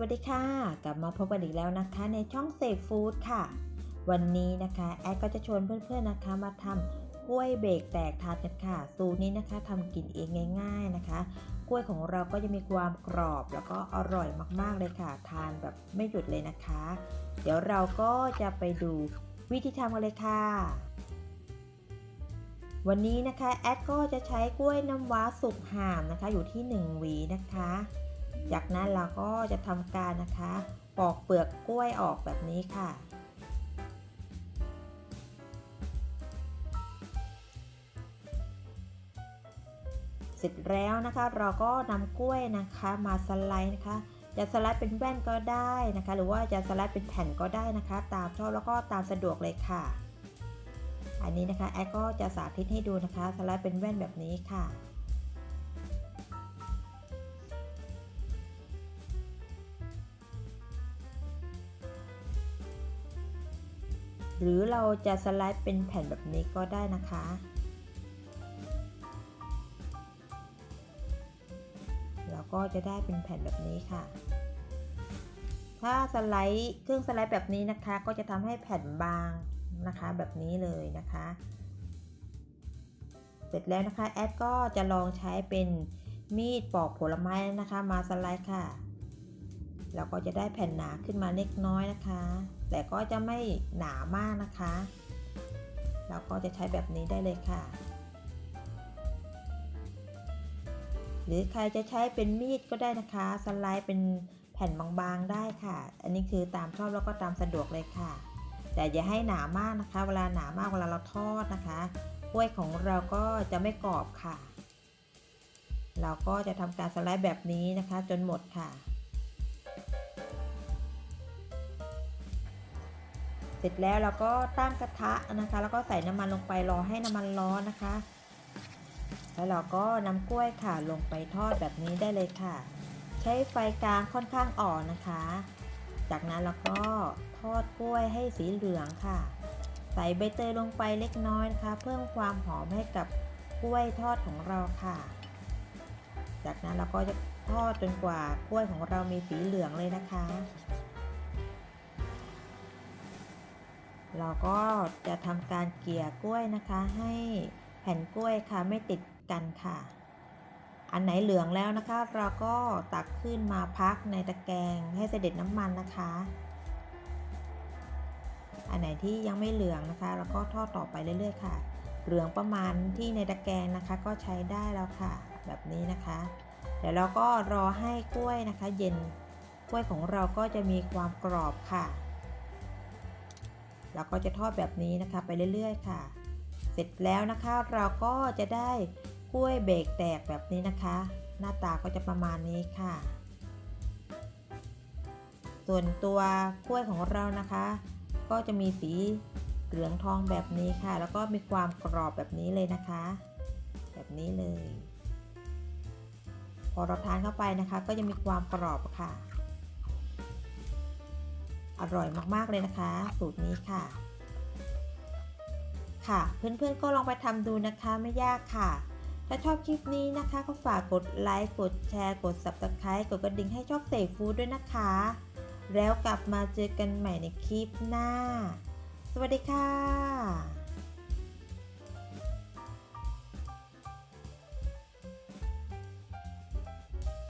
วัสดีค่ะ กลับมาพบกันอีกแล้วนะคะ ในช่องเซฟฟู้ดค่ะ วันนี้นะคะแอดก็จะชวนเพื่อนๆนะคะมาทำกล้วยเบรกแตกทานกันค่ะ สูตรนี้นะคะทำกินเองง่าย ๆนะคะ กล้วยของเราก็จะมีความกรอบแล้วก็อร่อยมากๆเลยค่ะ ทานแบบไม่หยุดเลยนะคะ เดี๋ยวเราก็จะไปดูวิธีทำกันเลยค่ะวันนี้นะคะแอดก็จะใช้กล้วยน้ำว้าสุกห่ามนะคะ อยู่ที่ 1 หวีนะคะ จากนั้นเราก็จะทำการนะคะ ปอกเปลือกกล้วยออกแบบนี้ค่ะ เสร็จแล้วนะคะเราก็นำกล้วยนะคะมาสไลด์นะคะ จะสไลด์เป็นแว่นก็ได้นะคะ หรือว่าจะสไลด์เป็นแผ่นก็ได้นะคะ ตามชอบแล้วก็ตามสะดวกเลยค่ะ อันนี้นะคะแอดก็จะสาธิตให้ดูนะคะ สไลด์เป็นแว่นแบบนี้ค่ะ หรือเราจะสไลด์เป็นแผ่นแบบนี้ก็ได้นะคะเราก็จะได้เป็นแผ่นแบบนี้ค่ะ ถ้าสไลด์เครื่องสไลด์แบบนี้นะคะ ก็จะทำให้แผ่นบางนะคะแบบนี้เลยนะคะ เสร็จแล้วนะคะแอดก็จะลองใช้เป็นมีดปอกผลไม้นะคะ มาสไลด์ค่ะ เราก็จะได้แผ่นหนาขึ้นมาเล็กน้อยนะคะ แต่ก็จะไม่หนามากนะคะ เราก็จะใช้แบบนี้ได้เลยค่ะ หรือใครจะใช้เป็นมีดก็ได้นะคะ สไลด์เป็นแผ่นบางๆได้ค่ะ อันนี้คือตามชอบแล้วก็ตามสะดวกเลยค่ะ แต่อย่าให้หนามากนะคะ เวลาหนามากเวลาเราทอดนะคะกล้วยของเราก็จะไม่กรอบค่ะ เราก็จะทำการสไลด์แบบนี้นะคะ จนหมดค่ะ เสร็จแล้วเราก็ตั้งกระทะนะคะ แล้วก็ใส่น้ำมันลงไปรอให้น้ำมันร้อนนะคะ แล้วเราก็นำกล้วยค่ะลงไปทอดแบบนี้ได้เลยค่ะ ใช้ไฟกลางค่อนข้างอ่อนนะคะ จากนั้นเราก็ทอดกล้วยให้สีเหลืองค่ะ ใส่ใบเตยลงไปเล็กน้อยนะคะ เพิ่มความหอมให้กับกล้วยทอดของเราค่ะ จากนั้นเราก็จะทอดจนกว่ากล้วยของเรามีสีเหลืองเลยนะคะ เราก็จะทำการเกี่ยกล้วยนะคะ ให้แผ่นกล้วยค่ะไม่ติดกันค่ะ อันไหนเหลืองแล้วนะคะ เราก็ตักขึ้นมาพักในตะแกรงให้เสด็จน้ำมันนะคะ อันไหนที่ยังไม่เหลืองนะคะ เราก็ทอดต่อไปเรื่อย ๆ ค่ะ เหลืองประมาณที่ในตะแกรงนะคะ ก็ใช้ได้แล้วค่ะ แบบนี้นะคะ เดี๋ยวเราก็รอให้กล้วยนะคะ เย็นกล้วยของเราก็จะมีความกรอบค่ะ เราก็จะทอดแบบนี้นะคะไปเรื่อยๆ ค่ะ เสร็จแล้วนะคะเราก็จะได้กล้วยเบรกแตกแบบนี้นะคะ หน้าตาก็จะประมาณนี้ค่ะ ส่วนตัวกล้วยของเรานะคะ ก็จะมีสีเหลืองทองแบบนี้ค่ะ แล้วก็มีความกรอบแบบนี้เลยนะคะ แบบนี้เลย พอเราทานเข้าไปนะคะ ก็จะมีความกรอบค่ะ อร่อยมากๆเลยนะคะสูตรนี้ค่ะ ค่ะ เพื่อนๆก็ลองไปทำดูนะคะไม่ยากค่ะ ถ้าชอบคลิปนี้นะคะ ก็ฝากกดไลค์กดแชร์กด Subscribe กดกระดิ่งให้ช่องเสฟูดด้วยนะคะ แล้วกลับมาเจอกันใหม่ในคลิปหน้า สวัสดีค่ะ